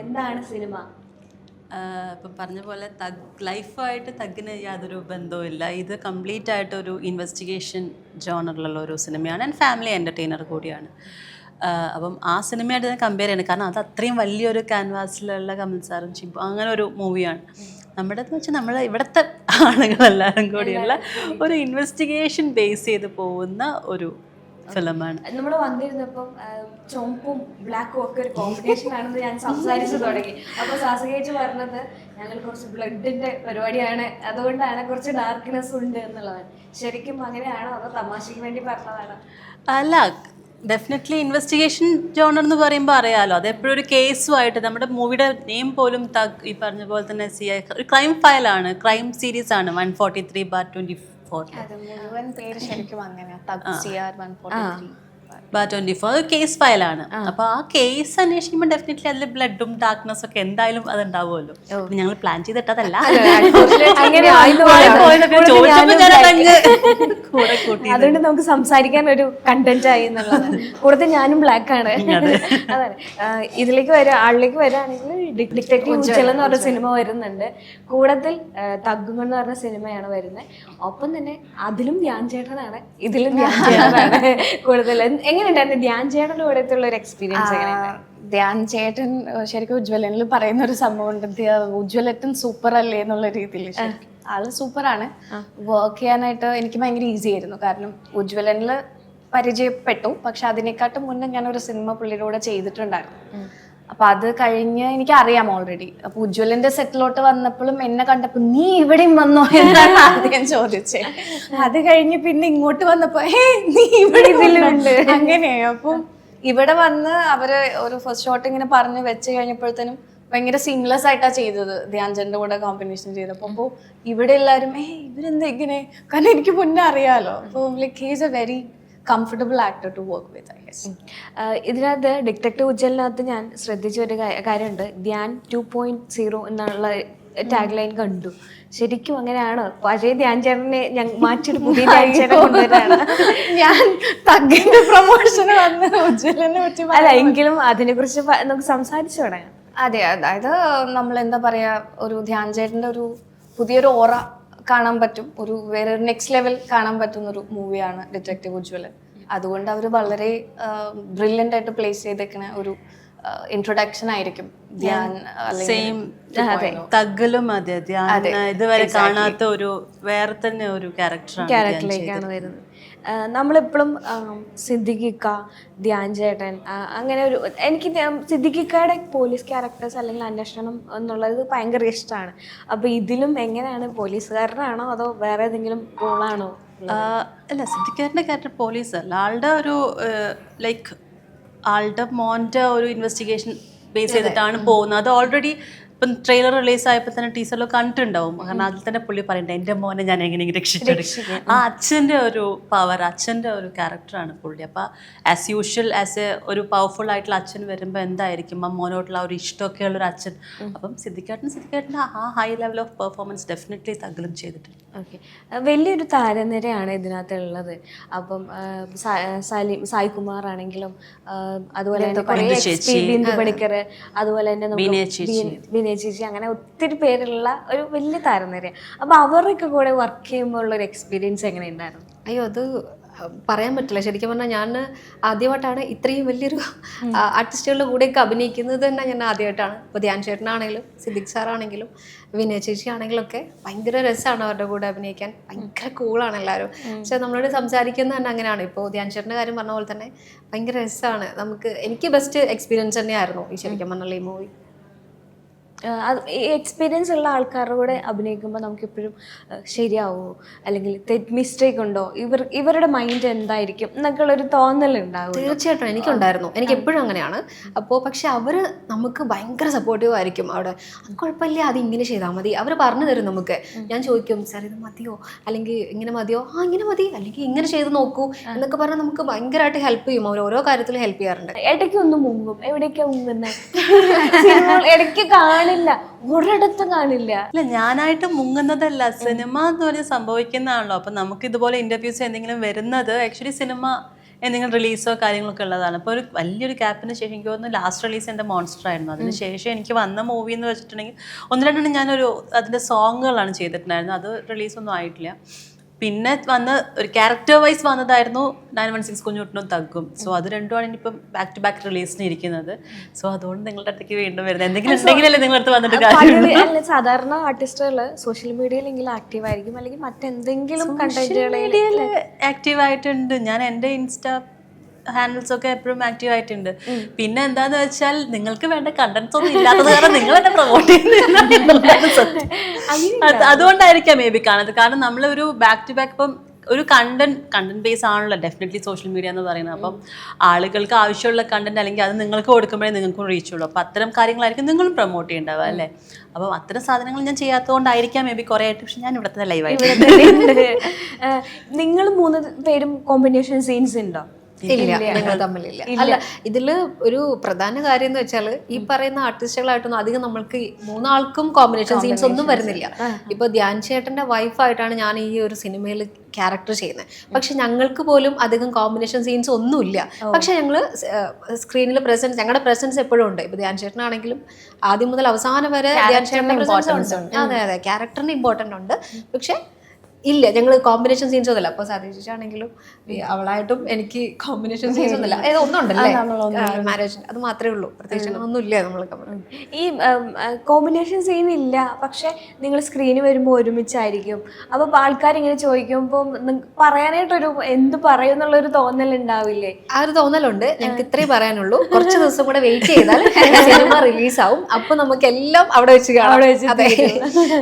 എന്താണ് സിനിമ? ഇപ്പം പറഞ്ഞ പോലെ തഗ് ലൈഫായിട്ട് തഗ്ഗിന് യാതൊരു ബന്ധവുമില്ല ഇത് കംപ്ലീറ്റ് ആയിട്ട് ഒരു ഇൻവെസ്റ്റിഗേഷൻ ജോണറിലുള്ള ഒരു സിനിമയാണ് ആൻഡ് ഫാമിലി എന്റർടൈനർ കൂടിയാണ്. അപ്പം ആ സിനിമയായിട്ട് ഞാൻ കമ്പയർ ചെയ്യണം കാരണം അത് അത്രയും വലിയൊരു ക്യാൻവാസിലുള്ള കമൽ സാറും ചിമ്പു അങ്ങനെ ഒരു മൂവിയാണ്. നമ്മുടെ എന്ന് വെച്ചാൽ നമ്മൾ ഇവിടുത്തെ ആളുകളെല്ലാവരും കൂടിയുള്ള ഒരു ഇൻവെസ്റ്റിഗേഷൻ ബേസ് ചെയ്ത് പോകുന്ന ഒരു ഫിലിമാണ്. നമ്മൾ വന്നിരുന്നപ്പം ചുമപ്പും ബ്ലാക്കും ഒക്കെ ഒരു കോമ്പിനേഷൻ ആണെന്ന് ഞാൻ സംസാരിച്ചു തുടങ്ങി. അപ്പൊ സാസകേച്ച് പറഞ്ഞത് ഞങ്ങൾ കുറച്ച് ബ്ലഡിന്റെ പരിപാടിയാണ്. അതുകൊണ്ടാണ് കുറച്ച് ഡാർക്ക്നെസ് ഉണ്ട് എന്നുള്ളതാണ് ശരിക്കും അങ്ങനെയാണോ അതോ തമാശയ്ക്ക് വേണ്ടി പറഞ്ഞതാണോ? അല്ല ഡെഫിനറ്റ്ലി ഇൻവെസ്റ്റിഗേഷൻ ജോണർ എന്ന് പറയുമ്പോൾ അറിയാമല്ലോ അത് എപ്പോഴും ഒരു കേസുമായിട്ട് നമ്മുടെ മൂവിയുടെ നെയിം പോലും തഗ് ഈ പറഞ്ഞ പോലെ തന്നെ സി ഐ ഒരു ക്രൈം ഫയലാണ് ക്രൈം സീരീസ് ആണ്. One forty three bar twenty four അത് മുഴുവൻ പേര് ശരിക്കും അങ്ങനെയാ. ബാർ ട്വന്റി ഫോർ കേസ് ഫയലാണ് അപ്പൊ ആ കേസ് അന്വേഷിക്കുമ്പോൾ ഡെഫിനറ്റ്ലി അതിൽ ബ്ലഡും ഡാർക്ക്നെസ് ഒക്കെ എന്തായാലും അത് ഉണ്ടാവുമല്ലോ ഞങ്ങൾ പ്ലാൻ ചെയ്തിട്ടതല്ല അതുകൊണ്ട് നമുക്ക് സംസാരിക്കാൻ ഒരു കണ്ടന്റ് ആയി കൂടുതൽ ഞാനും ബ്ലാക്ക് ആണ്. ഇതിലേക്ക് വരാ ആളിലേക്ക് വരാണെങ്കിൽ ഡിറ്റക്റ്റീവ് ഉച്ചൽ എന്ന് പറഞ്ഞ സിനിമ വരുന്നുണ്ട്. കൂടുതൽ തഗ്ഗുങ്ങൾ എന്ന് പറഞ്ഞ സിനിമയാണ് വരുന്നത്. ഒപ്പം തന്നെ അതിലും ധ്യാൻ ചേട്ടനാണ്. ഇതിലും ധ്യാൻ ചേട്ടനാണ് കൂടുതൽ എങ്ങനെയുണ്ടായിരുന്നു ധ്യാൻ ചേട്ടന്റെ കൂടെയുള്ള ഒരു എക്സ്പീരിയൻസ് ധ്യാൻ ചേട്ടൻ ശരിക്കും ഉജ്ജ്വലനിൽ പറയുന്ന ഒരു സംഭവം ഉണ്ട്. ധ്യ- ഉജ്ജ്വലറ്റൻ സൂപ്പർ അല്ലേ എന്നുള്ള രീതിയിൽ ആൾ സൂപ്പറാണ് വർക്ക് ചെയ്യാനായിട്ട് എനിക്ക് ഭയങ്കര ഈസി ആയിരുന്നു. കാരണം ഉജ്ജ്വലനിൽ പരിചയപ്പെട്ടു. പക്ഷെ അതിനെക്കാട്ടും മുന്നേ ഞാൻ ഒരു സിനിമ പുള്ളിയുടെ കൂടെ ചെയ്തിട്ടുണ്ടായിരുന്നു. അപ്പൊ അത് കഴിഞ്ഞ് എനിക്ക് അറിയാം ഓൾറെഡി അപ്പൊ ഉജ്വലിന്റെ സെറ്റിലോട്ട് വന്നപ്പോഴും എന്നെ കണ്ടപ്പോ നീ ഇവിടെയും വന്നോ എന്നാണ് ആദ്യം ചോദിച്ചേ. അത് കഴിഞ്ഞ് പിന്നെ ഇങ്ങോട്ട് വന്നപ്പോ ഹേ നീ ഇവിടെ ഇതിലുണ്ട് അങ്ങനെ അപ്പം ഇവിടെ വന്ന് അവർ ഒരു ഫസ്റ്റ് ഷോട്ട് ഇങ്ങനെ പറഞ്ഞ് വെച്ച് കഴിഞ്ഞപ്പോഴത്തേനും ഭയങ്കര സീംലെസ് ആയിട്ടാ ചെയ്തത് ധ്യാൻചന്റെ കൂടെ കോമ്പിനേഷൻ ചെയ്തപ്പോ അപ്പോൾ ഇവിടെ എല്ലാവരും ഏ ഇവരെന്താ ഇങ്ങനെ? കാരണം എനിക്ക് മുന്നേ അറിയാലോ. അപ്പൊ like he's a very comfortable actor to work with I guess ഇതിനകത്ത് ഡിറ്റക്റ്റീവ് ഉജ്ജലിനകത്ത് ഞാൻ ശ്രദ്ധിച്ച ഒരു കാര്യമുണ്ട്. ധ്യാൻ ടു പോയിന്റ് സീറോ എന്നുള്ള ടാഗ് ലൈൻ കണ്ടു. ശരിക്കും അങ്ങനെയാണ്. പഴയ ധ്യാൻ ചേട്ടനെ ഞാൻ മാറ്റിയൊരു പുതിയ ധ്യാൻ ചേട്ടൻ കൊണ്ടുവരാണ്. ഞാൻ തഗ്ഗിന്റെ പ്രൊമോഷൻ വന്ന് ഉജ്ജ്വലനെ പറ്റി അല്ല എങ്കിലും അതിനെ കുറിച്ച് നമുക്ക് സംസാരിച്ചു തുടങ്ങാം. അതെ അതായത് നമ്മൾ എന്താ പറയാ ഒരു ധ്യാൻ ചേട്ടന്റെ ഒരു പുതിയൊരു ഓറ കാണാൻ പറ്റും. ഒരു വേറെ നെക്സ്റ്റ് ലെവൽ കാണാൻ പറ്റുന്ന ഒരു മൂവിയാണ് ഡിറ്റക്റ്റീവ് ഉജ്വലൻ അതുകൊണ്ട് അവർ വളരെ ബ്രില്യന്റ് ആയിട്ട് പ്ലേസ് ചെയ്തേക്കുന്ന ഒരു ഇൻട്രൊഡക്ഷൻ ആയിരിക്കും. ധ്യാൻ സെയിം തഗ്ഗലും അതെ. ധ്യാൻ ഇതുവരെ കാണാത്ത ഒരു വേറെ തന്നെ ഒരു ക്യാരക്ടറാണ് ക്യാരക്ടറിലേക്കാണ് വരുന്നത്. നമ്മളിപ്പോഴും സിദ്ദിഖിക്ക ധ്യാൻ ചേട്ടൻ അങ്ങനെ ഒരു എനിക്ക് സിദ്ദിഖിക്കയുടെ പോലീസ് ക്യാരക്ടേഴ്സ് അല്ലെങ്കിൽ അന്വേഷണം എന്നുള്ളത് ഭയങ്കര ഇഷ്ടമാണ്. അപ്പോൾ ഇതിലും എങ്ങനെയാണ് പോലീസുകാരനാണോ അതോ വേറെ ഏതെങ്കിലും റോളാണോ അല്ല സിദ്ദിഖാരന്റെ ക്യാരക്ടർ പോലീസ് അല്ല. ആളുടെ ഒരു ലൈക്ക് ആളുടെ മോന്റെ ഒരു ഇൻവെസ്റ്റിഗേഷൻ ബേസ് ചെയ്തിട്ടാണ് പോകുന്നത്. അത് ഓൾറെഡി ഇപ്പം ട്രെയിലർ റിലീസ് ആയപ്പോൾ തന്നെ ടീച്ചറിൽ കണ്ടിട്ടുണ്ടാവും. കാരണം അതിൽ തന്നെ പുള്ളി പറയണ്ട എന്റെ മോനെ ഞാൻ എങ്ങനെയെങ്കിലും രക്ഷിച്ചെടുക്കും ആ അച്ഛന്റെ ഒരു പവർ അച്ഛന്റെ ഒരു ക്യാരക്ടറാണ് പുള്ളി. അപ്പോൾ ആസ് യൂഷ്വൽ ആസ് എ ഒരു പവർഫുൾ ആയിട്ടുള്ള അച്ഛൻ വരുമ്പോൾ എന്തായിരിക്കും? ആ മോനോട്ടുള്ള ഒരു ഇഷ്ടമൊക്കെ ഉള്ള ഒരു അച്ഛൻ. അപ്പം സിദ്ധിക്കേട്ടൻ സിദ്ധിക്കേട്ടന്റെ ആ high level of performance definitely തകലും ചെയ്തിട്ടുണ്ട്. ഓക്കെ. വലിയൊരു താരനിരയാണ് ഇതിനകത്തുള്ളത്. അപ്പം സലീം സായികുമാർ ആണെങ്കിലും അതുപോലെ തന്നെ ബിന്ദു പണിക്കർ അതുപോലെ തന്നെ വിനയ ബീന ചേച്ചി. അങ്ങനെ ഒത്തിരി പേരുള്ള ഒരു വലിയ താരനിര അപ്പം അവരൊക്കെ കൂടെ വർക്ക് ചെയ്യുമ്പോൾ ഉള്ള ഒരു എക്സ്പീരിയൻസ് എങ്ങനെ ഉണ്ടായിരുന്നു അയ്യോ അത് പറയാൻ പറ്റില്ല. ശരിക്കും പറഞ്ഞാൽ ഞാൻ ആദ്യമായിട്ടാണ് ഇത്രയും വലിയൊരു ആർട്ടിസ്റ്റുകളുടെ കൂടെയൊക്കെ അഭിനയിക്കുന്നത് തന്നെ ഞാൻ ആദ്യമായിട്ടാണ്. ഇപ്പോൾ ധ്യാൻ ചേട്ടനാണെങ്കിലും സിദ്ദിഖ് സാറാണെങ്കിലും വിനയ ചേച്ചി ആണെങ്കിലും ഒക്കെ ഭയങ്കര രസമാണ് അവരുടെ കൂടെ അഭിനയിക്കാൻ. ഭയങ്കര കൂളാണ് എല്ലാവരും. പക്ഷെ നമ്മളോട് സംസാരിക്കുന്നത് തന്നെ അങ്ങനെയാണ്. ഇപ്പോൾ ധ്യാൻ ചേട്ടന്റെ കാര്യം പറഞ്ഞ പോലെ തന്നെ ഭയങ്കര രസമാണ് നമുക്ക് എനിക്ക് ബെസ്റ്റ് എക്സ്പീരിയൻസ് തന്നെയായിരുന്നു ഈ ശരിക്കും പറഞ്ഞുള്ള ഈ മൂവി എക്സ്പീരിയൻസ് ഉള്ള ആൾക്കാരുടെ കൂടെ അഭിനയിക്കുമ്പോൾ നമുക്ക് എപ്പോഴും ശരിയാവോ? അല്ലെങ്കിൽ തെറ്റ് മിസ്റ്റേക്ക് ഉണ്ടോ? ഇവർ ഇവരുടെ മൈൻഡ് എന്തായിരിക്കും? എന്നൊക്കെ ഉള്ളൊരു തോന്നൽ ഉണ്ടാവും തീർച്ചയായിട്ടും എനിക്കുണ്ടായിരുന്നു. എനിക്ക് എപ്പോഴും അങ്ങനെയാണ്. അപ്പോൾ പക്ഷെ അവർ നമുക്ക് ഭയങ്കര സപ്പോർട്ടീവ് ആയിരിക്കും അവിടെ. അത് കുഴപ്പമില്ല അത് ഇങ്ങനെ ചെയ്താൽ മതി. അവർ പറഞ്ഞു തരും നമുക്ക്. ഞാൻ ചോദിക്കും സാർ ഇത് മതിയോ? അല്ലെങ്കിൽ ഇങ്ങനെ മതിയോ? ആ ഇങ്ങനെ മതി. അല്ലെങ്കിൽ ഇങ്ങനെ ചെയ്ത് നോക്കൂ. എന്നൊക്കെ പറഞ്ഞാൽ നമുക്ക് ഭയങ്കരമായിട്ട് ഹെൽപ്പ് ചെയ്യും. അവർ ഓരോ കാര്യത്തിലും ഹെൽപ്പ് ചെയ്യാറുണ്ട്. ഇടയ്ക്ക് ഒന്ന് മുങ്ങും എവിടേക്കാണ് മുങ്ങുന്നത് ഇടയ്ക്ക് ഇടയ്ക്ക് കാണില്ല. ഒരിടത്തും കാണില്ല. അല്ല ഞാനായിട്ട് മുങ്ങുന്നതല്ല. സിനിമ എന്ന് പറഞ്ഞ് സംഭവിക്കുന്നതാണല്ലോ. അപ്പൊ നമുക്ക് ഇതുപോലെ ഇന്റർവ്യൂസ് എന്തെങ്കിലും വരുന്നത് ആക്ച്വലി സിനിമ എന്തെങ്കിലും റിലീസോ കാര്യങ്ങളൊക്കെ ഉള്ളതാണ്. അപ്പോൾ ഒരു വലിയൊരു ഗ്യാപ്പിന് ശേഷം എനിക്ക് തോന്നുന്നു ലാസ്റ്റ് റിലീസ് എന്റെ മോൺസ്റ്റർ ആയിരുന്നു. അതിന് ശേഷം എനിക്ക് വന്ന മൂവി എന്ന് വെച്ചിട്ടുണ്ടെങ്കിൽ ഒന്ന് രണ്ടെണ്ണം ഞാനൊരു അതിന്റെ സോങ്ങുകളാണ് ചെയ്തിട്ടുണ്ടായിരുന്നത്. അത് റിലീസൊന്നും ആയിട്ടില്ല. പിന്നെ വന്ന് ഒരു ക്യാരക്ടർ വൈസ് വന്നതായിരുന്നു നയൻ വൺ സിക്സ് കുഞ്ഞുട്ടിനും തഗ്ഗും. സോ അത് രണ്ടുമാണ് ഇനിയിപ്പം ബാക്ക് ടു ബാക്ക് റിലീസിന് ഇരിക്കുന്നത്. സോ അതുകൊണ്ട് നിങ്ങളുടെ അടുത്തേക്ക് വീണ്ടും വരുന്നത്. എന്തെങ്കിലും ഉണ്ടെങ്കിലല്ലേ നിങ്ങളുടെ അടുത്ത് വന്നിട്ട് കാര്യം സാധാരണ ആർട്ടിസ്റ്റുകൾ സോഷ്യൽ മീഡിയയിലെങ്കിലും ആക്റ്റീവ് ആയിരിക്കും. അല്ലെങ്കിൽ മറ്റെന്തെങ്കിലും കണ്ടന്റുകളിൽ ആക്റ്റീവ് ആയിട്ടുണ്ട്. ഞാൻ എന്റെ ഇൻസ്റ്റ ഹാൻഡിൽസ് ഒക്കെ എപ്പോഴും ആക്റ്റീവ് ആയിട്ടുണ്ട്. പിന്നെ എന്താന്ന് വെച്ചാൽ നിങ്ങൾക്ക് വേണ്ട കണ്ടന്റ്സ് ഒന്നും ഇല്ലാത്തത് കാരണം നിങ്ങൾ എന്നെ പ്രൊമോട്ട് ചെയ്യുന്നത് അതുകൊണ്ടായിരിക്കാം മേ ബി കാണുന്നത്. കാരണം നമ്മളൊരു ബാക്ക് ടു ബാക്ക് ഇപ്പം ഒരു കണ്ടന്റ് കണ്ടന്റ് ബേസ് ആണല്ലോ ഡെഫിനറ്റ്ലി സോഷ്യൽ മീഡിയ എന്ന് പറയുന്നത്. അപ്പം ആളുകൾക്ക് ആവശ്യമുള്ള കണ്ടന്റ് അല്ലെങ്കിൽ അത് നിങ്ങൾക്ക് കൊടുക്കുമ്പോഴേ നിങ്ങൾക്കും റീച്ച് ഉള്ളൂ. അപ്പം അത്തരം കാര്യങ്ങളായിരിക്കും നിങ്ങളും പ്രൊമോട്ട് ചെയ്യേണ്ടാവുക അല്ലേ? അപ്പം അത്തരം സാധനങ്ങൾ ഞാൻ ചെയ്യാത്തതുകൊണ്ടായിരിക്കാം മേ ബി കുറേ ആയിട്ട്. പക്ഷെ ഞാൻ ഇവിടുത്തെ ലൈവായിട്ട് നിങ്ങൾ മൂന്ന് പേരും കോമ്പിനേഷൻ സീൻസ് ഉണ്ടോ? ഇല്ല. ഞങ്ങൾ തമ്മിലില്ല. അല്ല ഇതിൽ ഒരു പ്രധാന കാര്യം എന്ന് വെച്ചാൽ ഈ പറയുന്ന ആർട്ടിസ്റ്റുകളായിട്ടൊന്നും അധികം നമ്മൾക്ക് മൂന്നാൾക്കും കോമ്പിനേഷൻ സീൻസ് ഒന്നും വരുന്നില്ല. ഇപ്പൊ ധ്യാൻ ചേട്ടന്റെ വൈഫായിട്ടാണ് ഞാൻ ഈ ഒരു സിനിമയിൽ ക്യാരക്ടർ ചെയ്യുന്നത്. പക്ഷെ ഞങ്ങൾക്ക് പോലും അധികം കോമ്പിനേഷൻ സീൻസ് ഒന്നുമില്ല. പക്ഷെ ഞങ്ങൾ സ്ക്രീനിൽ പ്രസൻസ് ഞങ്ങളുടെ പ്രസൻസ് എപ്പോഴും ഉണ്ട്. ഇപ്പൊ ധ്യാൻ ചേട്ടനാണെങ്കിലും ആദ്യം മുതൽ അവസാനം വരെ ധ്യാൻ ഉണ്ട്. അതെ അതെ. ക്യാരക്ടറിന് ഇമ്പോർട്ടന്റ് ഉണ്ട്. പക്ഷെ ഇല്ല ഞങ്ങൾ കോമ്പിനേഷൻ സീൻസ് ഒന്നുമില്ല. അപ്പൊ സാധിച്ചാണെങ്കിലും അവളായിട്ടും എനിക്ക് കോമ്പിനേഷൻ സീൻസ് ഒന്നുമില്ല. ഏത് ഒന്നുണ്ടല്ലേ? മാരേജ് അത് മാത്രമേ ഉള്ളൂ. പ്രത്യേകിച്ച് ഒന്നുമില്ല നമ്മൾ ഈ കോമ്പിനേഷൻ സീൻ ഇല്ല. പക്ഷെ നിങ്ങൾ സ്ക്രീനിൽ വരുമ്പോൾ ഒരുമിച്ചായിരിക്കും. അപ്പൊ ആൾക്കാർ ഇങ്ങനെ ചോദിക്കുമ്പോൾ പറയാനായിട്ടൊരു എന്ത് പറയും എന്നുള്ളൊരു തോന്നൽ ഉണ്ടാവില്ലേ? ആ ഒരു തോന്നലുണ്ട്. ഞങ്ങൾക്ക് ഇത്രേ പറയാനുള്ളൂ. കുറച്ച് ദിവസം കൂടെ വെയിറ്റ് ചെയ്താൽ സിനിമ റിലീസ് ആവും. അപ്പൊ നമുക്ക് എല്ലാം അവിടെ വെച്ച് കാണാം. അതെ.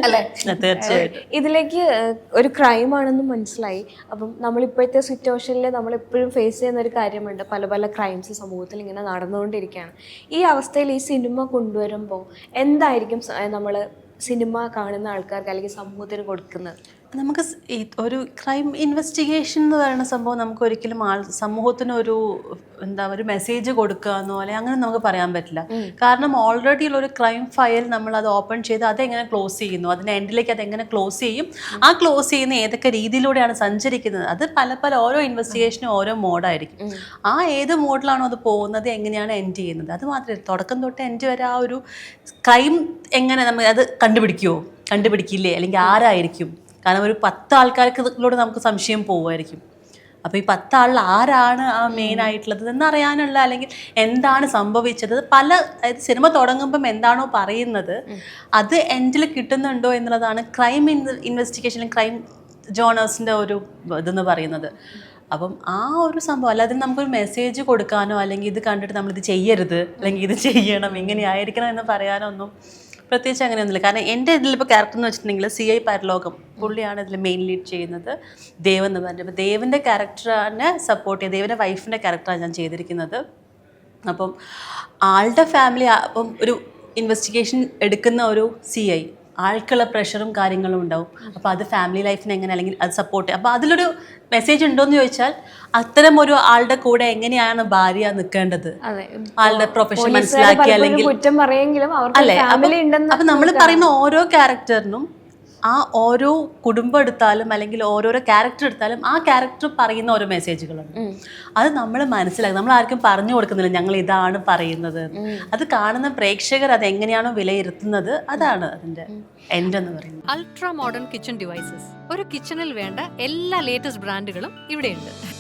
അല്ലേ? തീർച്ചയായിട്ടും. ഇതിലേക്ക് ഏഹ്, ഒരു ക്രൈം ആണെന്ന് മനസ്സിലായി. അപ്പം നമ്മളിപ്പോഴത്തെ സിറ്റുവേഷനിൽ നമ്മൾ എപ്പോഴും ഫേസ് ചെയ്യുന്ന ഒരു കാര്യമുണ്ട്. പല പല ക്രൈംസ് സമൂഹത്തിൽ ഇങ്ങനെ നടന്നുകൊണ്ടിരിക്കുകയാണ്. ഈ അവസ്ഥയിൽ ഈ സിനിമ കൊണ്ടുവരുമ്പോൾ എന്തായിരിക്കും നമ്മൾ സിനിമ കാണുന്ന ആൾക്കാർക്ക് അല്ലെങ്കിൽ സമൂഹത്തിന് കൊടുക്കുന്നത്? നമുക്ക് ഒരു ക്രൈം ഇൻവെസ്റ്റിഗേഷൻ എന്ന് പറയുന്ന സംഭവം നമുക്ക് ഒരിക്കലും ആൾ സമൂഹത്തിന് ഒരു എന്താ ഒരു മെസ്സേജ് കൊടുക്കുക എന്നോ അല്ലെങ്കിൽ അങ്ങനെ നമുക്ക് പറയാൻ പറ്റില്ല. കാരണം ഓൾറെഡി ഉള്ള ഒരു ക്രൈം ഫയൽ നമ്മൾ അത് ഓപ്പൺ ചെയ്ത് അതെങ്ങനെ ക്ലോസ് ചെയ്യുന്നു? അതിന്റെ എൻഡിലേക്ക് അതെങ്ങനെ എങ്ങനെ ക്ലോസ് ചെയ്യും? ആ ക്ലോസ് ചെയ്യുന്ന ഏതൊക്കെ രീതിയിലൂടെയാണ് സഞ്ചരിക്കുന്നത്? അത് പല പല ഓരോ ഇൻവെസ്റ്റിഗേഷനും ഓരോ മോഡായിരിക്കും ആ ഏത് മോഡിലാണോ അത് പോകുന്നത് എങ്ങനെയാണ് എൻഡ് ചെയ്യുന്നത്? അത് മാത്രമേ തുടക്കം തൊട്ട് എൻഡ് വരെ ആ ഒരു ക്രൈം എങ്ങനെ നമ്മൾ അത് കണ്ടുപിടിക്കുമോ കണ്ടുപിടിക്കില്ലേ? അല്ലെങ്കിൽ ആരായിരിക്കും? കാരണം ഒരു പത്ത് ആൾക്കാർക്കിലൂടെ നമുക്ക് സംശയം പോവുമായിരിക്കും. അപ്പോൾ ഈ പത്താളിൽ ആരാണ് ആ മെയിൻ ആയിട്ടുള്ളത് എന്നറിയാനുള്ള അല്ലെങ്കിൽ എന്താണ് സംഭവിച്ചത്? പല അതായത് സിനിമ തുടങ്ങുമ്പം എന്താണോ പറയുന്നത് അത് എൻഡിൽ കിട്ടുന്നുണ്ടോ എന്നുള്ളതാണ് ക്രൈം ഇൻ ഇൻവെസ്റ്റിഗേഷൻ ക്രൈം ജോണേഴ്സിന്റെ ഒരു ഇതെന്ന് പറയുന്നത്. അപ്പം ആ ഒരു സംഭവം അല്ലാതെ നമുക്കൊരു മെസ്സേജ് കൊടുക്കാനോ അല്ലെങ്കിൽ ഇത് കണ്ടിട്ട് നമ്മളിത് ചെയ്യരുത് അല്ലെങ്കിൽ ഇത് ചെയ്യണം ഇങ്ങനെയായിരിക്കണം എന്ന് പറയാനോ ഒന്നും പ്രത്യേകിച്ച് അങ്ങനെയൊന്നുമില്ല. കാരണം എന്റെ ഇതിലിപ്പോൾ ക്യാരക്ടർ എന്ന് വെച്ചിട്ടുണ്ടെങ്കിൽ സി ഐ പരലോകം പുള്ളിയാണ് ഇതിൽ മെയിൻ ലീഡ് ചെയ്യുന്നത്. ദേവൻ എന്ന് പറഞ്ഞത് അപ്പോൾ ദേവിന്റെ ക്യാരക്ടറാണ് സപ്പോർട്ട് ചെയ്യുക ദേവിന്റെ വൈഫിന്റെ ക്യാരക്ടറാണ് ഞാൻ ചെയ്തിരിക്കുന്നത്. അപ്പം ആളുടെ ഫാമിലി അപ്പം ഒരു ഇൻവെസ്റ്റിഗേഷൻ എടുക്കുന്ന ഒരു സി ഐ ആൾക്കുള്ള പ്രഷറും കാര്യങ്ങളും ഉണ്ടാവും. അപ്പോൾ അത് ഫാമിലി ലൈഫിനെ എങ്ങനെ അല്ലെങ്കിൽ അത് സപ്പോർട്ട് അപ്പോൾ അതിലൊരു മെസ്സേജ് ഉണ്ടോ എന്ന് ചോദിച്ചാൽ അത്തരം ഒരു ആളുടെ കൂടെ എങ്ങനെയാണ് ഭാര്യ നിൽക്കേണ്ടത്? ആളുടെ പ്രൊഫഷൻ മനസ്സിലാക്കി അല്ലെങ്കിൽ കുറ്റം പറയെങ്കിലും അല്ലേ? അപ്പൊ നമ്മൾ പറയുന്ന ഓരോ ക്യാരക്ടറിനും ആ ഓരോ കുടുംബം എടുത്താലും അല്ലെങ്കിൽ ഓരോരോ ക്യാരക്ടർ എടുത്താലും ആ ക്യാരക്ടർ പറയുന്ന ഓരോ മെസ്സേജുകളുണ്ട് അത് നമ്മൾ മനസ്സിലാക്കി. നമ്മൾ ആർക്കും പറഞ്ഞു കൊടുക്കുന്നില്ല ഞങ്ങൾ ഇതാണ് പറയുന്നത്. അത് കാണുന്ന പ്രേക്ഷകർ അത് എങ്ങനെയാണോ വിലയിരുത്തുന്നത് അതാണ് അതിന്റെ എൻഡ് എന്ന് പറയുന്നത്. അൾട്രാ മോഡേൺ കിച്ചൺ ഡിവൈസസ് ഒരു കിച്ചണിൽ വേണ്ട എല്ലാ ലേറ്റസ്റ്റ് ബ്രാൻഡുകളും ഇവിടെയുണ്ട്.